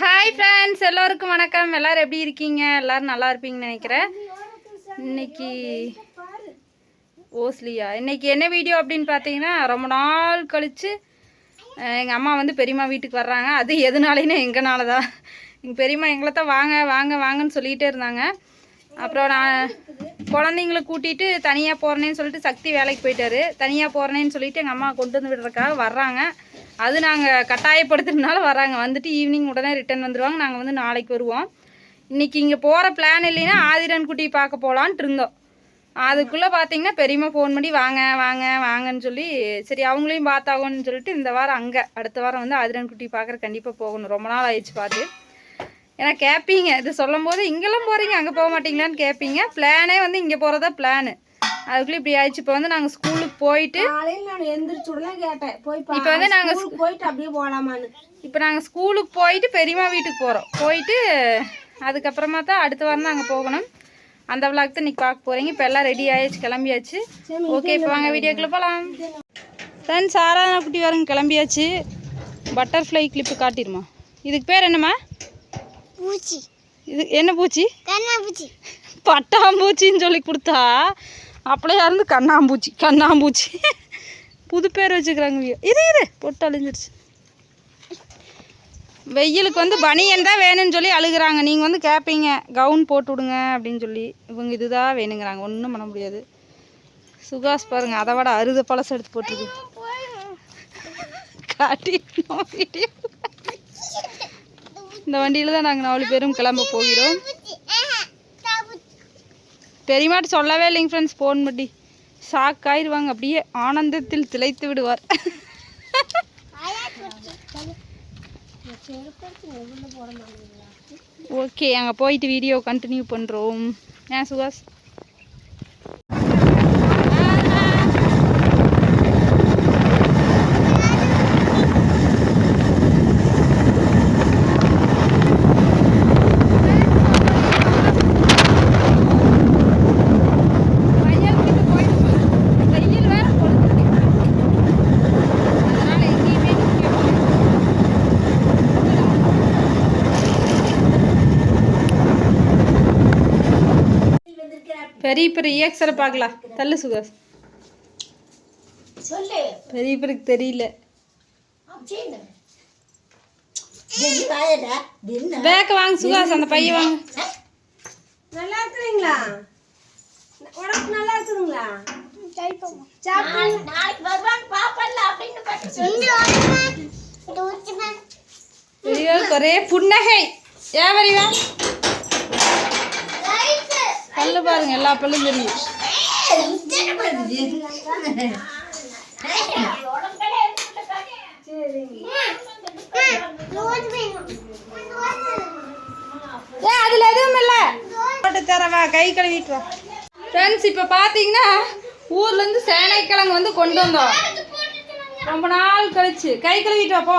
Hi friends எல்லோருக்கும் வணக்கம். எல்லோரும் எப்படி இருக்கீங்க? எல்லோரும் நல்லா இருப்பீங்கன்னு நினைக்கிறேன். இன்னைக்கு ஓஸ்லியா. இன்னைக்கு என்ன வீடியோ அப்படின்னு பார்த்தீங்கன்னா ரொம்ப நாள் கழித்து எங்கள் அம்மா வந்து பெரியம்மா வீட்டுக்கு வர்றாங்க. அது எதுனாலேன்னா எங்கனால தான் எங்கள் பெரியம்மா எங்களை தான் வாங்க வாங்க வாங்கன்னு சொல்லிகிட்டே இருந்தாங்க. அப்புறம் நான் குழந்தைங்கள கூட்டிகிட்டு தனியாக போகிறேன்னு சொல்லிட்டு சக்தி வேலைக்கு போயிட்டாரு. தனியாக போகிறேன்னு சொல்லிட்டு எங்கள் அம்மா கொண்டு வந்து விடுறதுக்காக வர்றாங்க. அது நாங்கள் கட்டாயப்படுத்துறதுனால வராங்க. வந்துட்டு ஈவினிங் உடனே ரிட்டர்ன் வந்துடுவாங்க நாங்கள் வந்து நாளைக்கு வருவோம். இன்றைக்கி இங்கே போகிற பிளான் இல்லைன்னா ஆதிரன் குட்டியை பார்க்க போகலான்ட்டு இருந்தோம். அதுக்குள்ளே பார்த்தீங்கன்னா பெரியம்மா ஃபோன் பண்ணி வாங்க வாங்க வாங்கன்னு சொல்லி சரி அவங்களையும் பார்த்தாகணும்னு சொல்லிட்டு இந்த வாரம் அங்கே அடுத்த வாரம் வந்து ஆதிரன் குட்டி பார்க்குற கண்டிப்பாக போகணும். ரொம்ப நாள் ஆயிடுச்சு பார்த்து. ஏன்னா கேட்பீங்க இது சொல்லும் போது இங்கெல்லாம் போகிறீங்க அங்கே போக மாட்டீங்களான்னு கேட்பீங்க பிளானே வந்து இங்கே போகிறதா பிளானு அதுக்குள்ளே இப்படி ஆயிடுச்சு. இப்போ வந்து நாங்கள் ஸ்கூலுக்கு போயிட்டு நான் கேட்டேன். போய் இப்போ வந்து நாங்கள் ஸ்கூலுக்கு போயிட்டு அப்படியே போகலாமான்னு இப்போ நாங்கள் ஸ்கூலுக்கு போயிட்டு பெரியம்மா வீட்டுக்கு போகிறோம் போயிட்டு அதுக்கப்புறமா தான் அடுத்த வாரம் தான் அங்கே போகணும். அந்த விளாக் தான் இன்றைக்கி பார்க்க போகிறீங்க இப்போ எல்லாம் ரெடி ஆயிடுச்சு கிளம்பியாச்சு. ஓகே இப்போ வாங்க வீடியோக்குள்ளே போகலாம் ஃப்ரெண்ட்ஸ் ஆராதனா குட்டி வரங்க கிளம்பியாச்சு. பட்டர்ஃப்ளை கிளிப்பு காட்டிடுமா. இதுக்கு பேர் என்னம்மா? பூச்சி. இது என்ன பூச்சி? பட்டாம்பூச்சின்னு சொல்லி கொடுத்தா. அப்படியே இருந்து கண்ணாம்பூச்சி கண்ணாம்பூச்சி. புது பேர் வச்சுக்கிறாங்க இரு இரு. பொட்டு அழிஞ்சிருச்சு. வெயிலுக்கு வந்து பனியன் தான் வேணும்னு சொல்லி அழுகுறாங்க. நீங்கள் வந்து கேட்பீங்க கவுன் போட்டு விடுங்க அப்படின்னு சொல்லி. இவங்க இதுதான் வேணுங்கிறாங்க. ஒன்றும் பண்ண முடியாது. சுகாஸ் பாருங்க. அதை விட அறுத பழசு எடுத்து போட்டுருக்கு. காட்டி வீடியோ இந்த வண்டியில் தான் நாங்கள் நாலு பேரும் கிளம்ப போகிறோம். பெரியமாட்டு சொல்லவே இல்லைங்க ஃப்ரெண்ட்ஸ் ஃபோன் பண்ணி. ஷாக் ஆயிடுவாங்க அப்படியே ஆனந்தத்தில் திளைத்து விடுவார். ஓகே அங்கே போயிட்டு வீடியோ கண்டினியூ பண்ணுறோம் ஏன் சுகாஸ் வெயில் வேற கொளுத்துது. அதனால எங்கேயுமே நிக்க முடியல. பெரிய பெரிய ஏக்ஸரை பார்க்கலாம் தள்ளு சுகாஸ் சொல்லு. பெரிய பெருக்கு தெரியல. பேக்க வாங்க சுகாஸ் அந்த பைய வாங்க. நல்லா இருக்குறீங்களா உனக்கு நல்லா இருக்குதுங்களா? ஒரே புன்னகை. ஏன் வரிவா? பல்லு பாருங்க எல்லா பல்லும் தெரியும் ஏ அதுல எதுவும் இல்ல. போட்டு தரவா கை கழுவிட்டு ஃப்ரெண்ட்ஸ் இப்போ பார்த்தீங்கன்னா ஊர்ல இருந்து சேனைக்கிழங்கு வந்து கொண்டு வந்தோம். ரொம்ப நாள் கழிச்சு. கை கழுவிட்டு வா போ.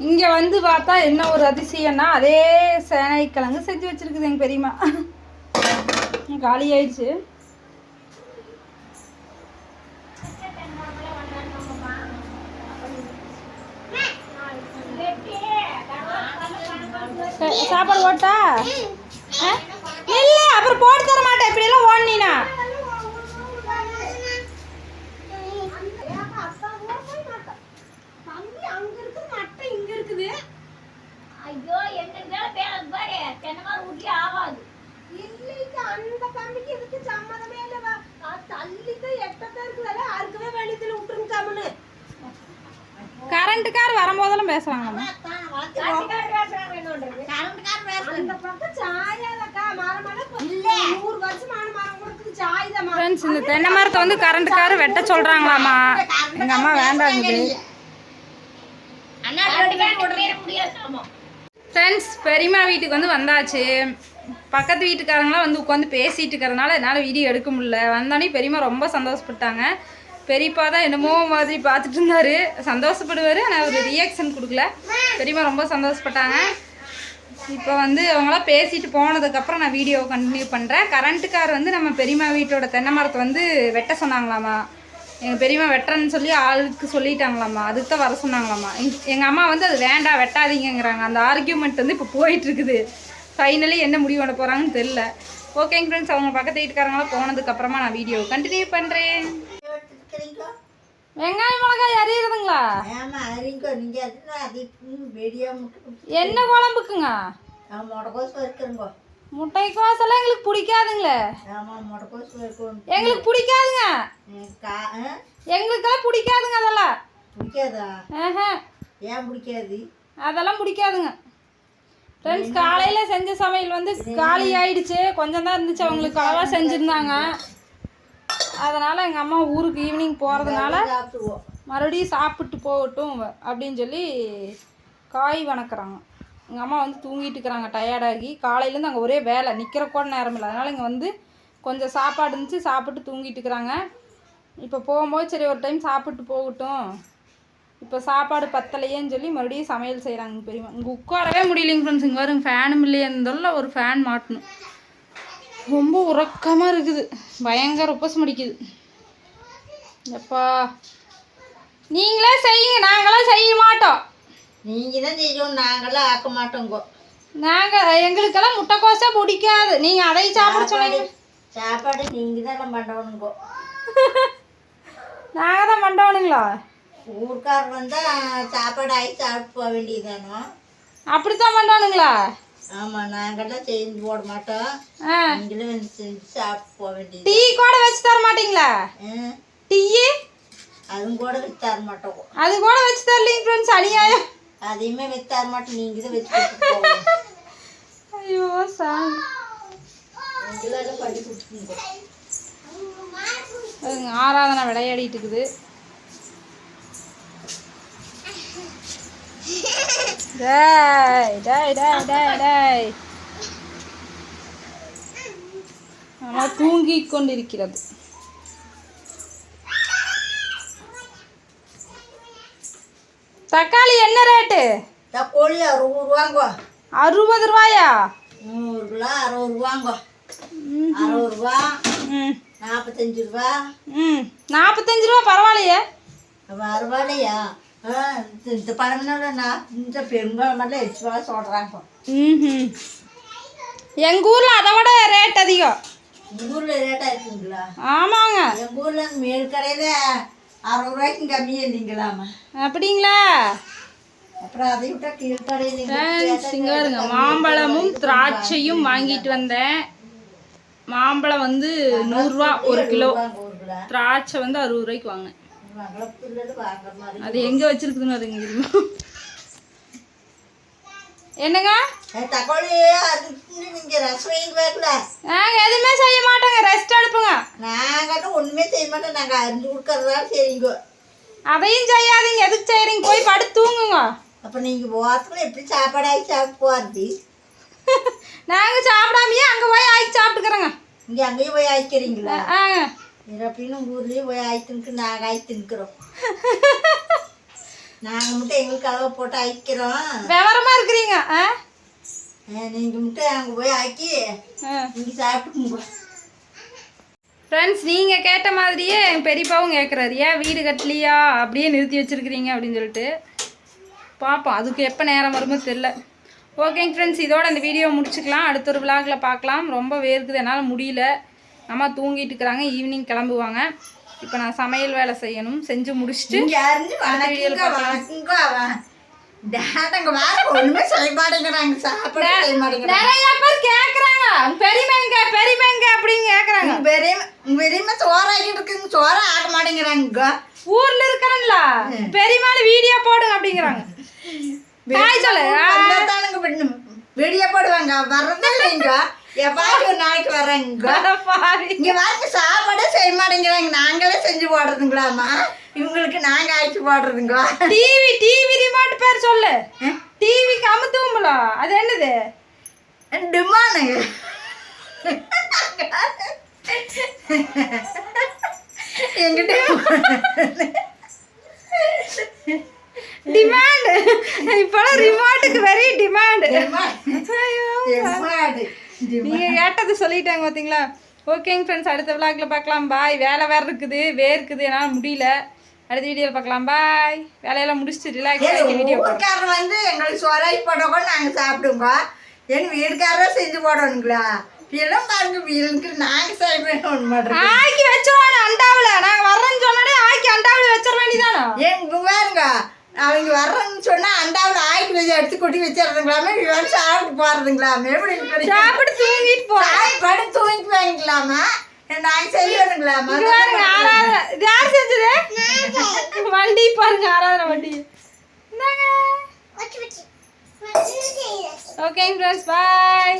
இங்கே வந்து பார்த்தா என்ன ஒரு அதிசயம்னா அதே சேனைக்கிழங்கு செஞ்சு வச்சிருக்குது எங்கள் பெரியம்மா. காலி ஆயிடுச்சு சாப்பாடு போட்டா? இல்லை இல்ல அப்புறம் போட்டு தர மாட்டேன் இப்படி எல்லாம் ஓடுனீனா தம்பி அங்க இருக்கு மட்டை இங்க இருக்குது ஐயோ எங்க மேல பேர பாரு தென்னமா ஊட்டி ஆகாது இல்லைக்கு அந்த தம்பிக்கு இதுக்கு சம்மதமே இல்ல வா. அது தள்ளிதான் எட்டத்தான் இருக்குல்ல அறுக்கவே வெளியத்துல விட்டுருங்க கம்முன்னு கரண்ட்டுக்கார் வரும்போதெல்லாம் பேசுறாங்களாம்மா அந்த பக்கம் சாயாதக்கா மரம் மரம் இல்ல நூறு வருஷம் ஆன மரம் கொடுக்குது சாயுதமா ஃப்ரெண்ட்ஸ் இந்த தென்னை மரத்தை வந்து கரண்ட்டுக்கார் வெட்ட சொல்றாங்களாம்மா. எங்க அம்மா வேண்டாங்குது ஃப்ரெண்ட்ஸ் பெரியம்மா வீட்டுக்கு வந்து வந்தாச்சு. பக்கத்து வீட்டுக்காரங்களாம் வந்து உட்காந்து பேசிட்டு இருக்கிறதுனால என்னால் வீடியோ எடுக்க முடியல. வந்தோடனே பெரியம்மா ரொம்ப சந்தோஷப்பட்டாங்க. பெரியப்பா தான் என்னமோ மாதிரி பார்த்துட்டு இருந்தார். சந்தோஷப்படுவார் ஆனால் அவர் ரியாக்ஷன் கொடுக்கல. பெரியம்மா ரொம்ப சந்தோஷப்பட்டாங்க. இப்போ வந்து அவங்களாம் பேசிட்டு போனதுக்கப்புறம் நான் வீடியோ கண்டினியூ பண்ணுறேன் கரண்ட்டுக்கார் வந்து நம்ம பெரியம்மா வீட்டோட தென்னை மரத்தை வந்து வெட்ட சொன்னாங்களாமா. எங்கள் பெரியம்மா வெட்டுறேன்னு சொல்லி ஆளுக்கு சொல்லிட்டாங்களாம்மா அதுக்கு தான் வர சொன்னாங்களாம்மா எங்கள் அம்மா வந்து அது வேண்டாம் வெட்டாதீங்கங்கிறாங்க. அந்த ஆர்கியூமெண்ட் வந்து இப்போ போயிட்டுருக்குது ஃபைனலி என்ன முடிவு பண்ண போகிறாங்கன்னு தெரில ஓகேங்க ஃப்ரெண்ட்ஸ் அவங்க பக்கத்து வீட்டுக்காரங்களாம் போனதுக்கப்புறமா நான் வீடியோ கண்டினியூ பண்ணுறேன் வெங்காயம் மிளகாய் அறியறதுங்களா ஆமா அறிங்கோ நீங்க அது வெடியா என்ன குழம்புக்குங்க? நான் முடக்கோசு இருக்குங்க முட்டைக்கோசெல்லாம் எங்களுக்கு பிடிக்காதுங்களே. ஆமா எங்களுக்கு பிடிக்காதுங்க? எங்களுக்கெல்லாம் பிடிக்காதுங்க அதெல்லாம். பிடிக்காதா? ஆஹா. ஏன் பிடிக்காது? அதெல்லாம் பிடிக்காதுங்க. ஃப்ரெண்ட்ஸ் காலையில் செஞ்ச சமையல் வந்து காலி ஆயிடுச்சு. கொஞ்சம் தான் இருந்துச்சு. அவங்களுக்கு அளவாக செஞ்சுருந்தாங்க. அதனால் எங்கள் அம்மா ஊருக்கு ஈவினிங் போகிறதுனால மறுபடியும் சாப்பிட்டு போகட்டும் அப்படின்னு சொல்லி காய் வணக்குறாங்க. எங்கள் அம்மா வந்து தூங்கிட்டு இருக்கிறாங்க டயர்டாகி காலையிலேருந்து அங்கே ஒரே வேலை நிற்கிற கூட நேரம் இல்லை. அதனால் இங்கே வந்து கொஞ்சம் சாப்பாடு இருந்துச்சு சாப்பிட்டு தூங்கிட்டு இருக்கிறாங்க. இப்போ போகும்போது சரி ஒரு டைம் சாப்பிட்டு போகட்டும். இப்போ சாப்பாடு பத்தலையேன்னு சொல்லி மறுபடியும் சமையல் செய்கிறாங்க பெரியம்மா. இங்கே உட்காரவே முடியலைங்க ஃப்ரெண்ட்ஸ் இங்கே வரும் ஃபேனும் இல்லையே. இருந்தாலும் ஒரு ஃபேன் மாட்டணும். ரொம்ப உறக்கமாக இருக்குது. பயங்கர உப்பசம் அடிக்குது. எப்பா? நீங்களே செய்யுங்க. நாங்களாம் செய்ய மாட்டோம். நீங்க தான் செய்யணும். நாங்களாம் ஆக்க மாட்டோங்கோ. நாங்கள் எங்களுக்கெல்லாம் முட்டைக்கோசே பிடிக்காது. நீங்கள் அதை சாப்பிட சொன்னீங்க சாப்பாடு நீங்க தான் பண்ணணுங்கோ நாங்கள் தான் மண்டவனுங்களா ஊர்க்காரர் வந்தா சாப்பாடு ஆகி சாப்பிட்டு போக வேண்டியதானோ அப்படித்தான் மண்டவனுங்களா ஆமா நாங்கெல்லாம் செஞ்சு போட மாட்டோம். நீங்களும் வந்து செஞ்சு சாப்பிட்டு போக வேண்டியது. டீ கூட வச்சு தர மாட்டீங்களா? டீ அதுவும் கூட வச்சு தர மாட்டோம். அது கூட வச்சு தரலீங்க ஃப்ரெண்ட்ஸ் அநியாயம். அதையுமே வச்சு தர மாட்டோம். நீங்க தான் வச்சு. ஐயோ சாமி ஆராதனை விளையாடிட்டு இருக்குது. டேய் டேய் டேய் டேய் டேய். ஆமா தூங்கிக் கொண்டிருக்கிறது. தக்காளி என்ன ரேட்டு? தக்கோழி அறுபது ரூபாங்கோ. அறுபது ரூபாயா? நூறு கிலோ அறுபது ரூபாங்கோ. அறுபது ரூபா ம். நாற்பத்தஞ்சு ரூபா. ம். நாற்பத்தஞ்சு ரூபா பரவாயில்லையே. பரவாயில்லையா? பழம்னால நான் இந்த பெரும்பாலும் எச்சு ரூபா சொல்கிறாங்க ம் எங்கள் ஊரில் அதை விட ரேட் அதிகம். உங்கள் ஊரில் ரேட்டாக இருக்குங்களா? ஆமாங்க. எங்கள் ஊரில் மேல் கடையில் அறுபது ரூபாய்க்கும் கம்மியாக இல்லைங்களாமா. அப்படிங்களா? அப்புறம் அதை கீழ் கடையில் மாம்பழமும் திராட்சையும் வாங்கிட்டு வந்தேன். மாம்பழம் வந்து நூறுரூவா ஒரு கிலோ. திராட்சை வந்து அறுபது ரூபாய்க்கு மாதிரி அது எங்கே வச்சிருக்குதுன்னு அதுங்க தெரியுமா? என்னங்க? தக்காளி ரசம் வேக்கல நாங்கள் எதுவுமே செய்ய மாட்டோங்க. ரெஸ்ட் எடுப்புங்க. நாங்கள் ஒன்றுமே செய்ய மாட்டோம். நாங்கள் அரிஞ்சு கொடுக்கறதா சரிங்க அதையும் செய்யாதீங்க. எதுக்கு செய்கிறீங்க போய் படுத்து தூங்குங்க. அப்போ நீங்கள் போகிறதுக்குள்ள எப்படி சாப்பாடு ஆகி சாப்பிட்டு போகிறது நாங்கள் சாப்பிடாமையே அங்கே போய் ஆக்கி சாப்பிட்டுக்கிறோங்க. இங்கே அங்கேயும் போய் ஆய்க்கிறீங்களா ஆங்க அப்படின்னு உங்கள் ஊர்லேயும் போய் ஆய்த்துனுக்கு நாங்கள் ஆய்த்துனுக்குறோம் நாங்கள் மட்டும் எங்களுக்கு அளவு போட்டு ஆய்க்கிறோம் விவரமா இருக்கிறீங்க ஆ? நீங்கள் மட்டும் அங்கே போய் ஆக்கி நீங்கள் சாப்பிட்டுங்க. ஃப்ரெண்ட்ஸ் நீங்கள் கேட்ட மாதிரியே என் பெரியப்பாவும் கேட்குறாரு ஏன் வீடு கட்டலையா? அப்படியே நிறுத்தி வச்சிருக்கிறீங்க அப்படின்னு சொல்லிட்டு. பார்ப்போம் அதுக்கு எப்போ நேரம் வருமோ தெரில ஓகேங்க ஃப்ரெண்ட்ஸ் இதோட இந்த வீடியோ முடிச்சுக்கலாம். அடுத்த ஒரு விளாகில் பார்க்கலாம் ரொம்ப வேர்க்குது என்னால் முடியல. அம்மா தூங்கிட்டு இருக்கிறாங்க ஈவினிங் கிளம்புவாங்க. இப்போ நான் சமையல் வேலை செய்யணும் செஞ்சு முடிச்சுட்டு நிறைய பேர் கேட்குறாங்க பெரியமேங்க பெரியமேங்க அப்படின்னு பெரியம்மா உங்க பெரியம்மா சோறாக்கிட்டு இருக்குங்க. சோற ஆக்க மாட்டேங்கிறாங்க. ஊர்ல இருக்கிறேன்ல. பெரியமாள் வீடியோ போடுங்க அப்படிங்கிறாங்க. ஹாய் சொல்லு. வெளியே போடுவாங்க. வர்றதே இல்லைங்க. எப்பாச்சும் ஒரு நாளைக்கு வர்றாங்க இங்க வாங்க சாப்பாடே செய்ய மாட்டேங்கிறாங்க. நாங்களே செஞ்சு போடுறதுங்களாமா இவங்களுக்கு நாங்க ஆக்கி போடுறதுங்க. டிவி டிவி ரிமோட் பேர் சொல்லு. டிவிக்கு அமுத்துவோம்ல. அது என்னது? டிமானுங்க எங்கிட்ட டிமாண்ட் இப்போலாம் ரிமோட்டுக்கு வெரி டிமாண்ட் ஐயோ டிமாண்டு நீங்க கேட்டது சொல்லிட்டாங்க பாத்தீங்களா? ஓகேங்க ஃப்ரெண்ட்ஸ் அடுத்த விளாக்ல பார்க்கலாம். பாய் வேலை வேறு இருக்குது வேர்க்குது என்னால் முடியல. அடுத்த வீடியோவில் பார்க்கலாம். பாய் வேலையெல்லாம் முடிச்சுட்டு ரிலாக்ஸ் வீடியோ ஊருக்காரர் வந்து எங்களுக்கு சொராய் போடக்கூட நாங்கள் சாப்பிடுங்க என் வீட்டுக்காரர் செஞ்சு போடணுங்களா பிள்ளைம் பாருங்க பிள்ளைக்கு நாங்கள் மாட்டோம் ஆக்கி வச்சிருவானே அண்டாவில். நாங்கள் வர்றேன்னு சொன்னாலே ஆக்கி அண்டாவில் வச்சிட வேண்டியதானோ எங்க பாருங்க அவங்க வர்றேன்னு சொன்னா அண்டாவில் வச்சு எடுத்து கொட்டி வச்சிடுறதுங்களாமே? இவன் சாப்பிட்டு போறதுங்களாமே? எப்படி சாப்பிட்டு தூங்கிட்டு போ. சாப்பிட்டு தூங்கிட்டு வாங்கிக்கலாமா நாங்கள் செய்யணுங்களாமா? ஆராதனை இது யார் செஞ்சது? வண்டி பாருங்க ஆராதனை வண்டி. ஓகேங்க ஃப்ரெண்ட்ஸ் பாய்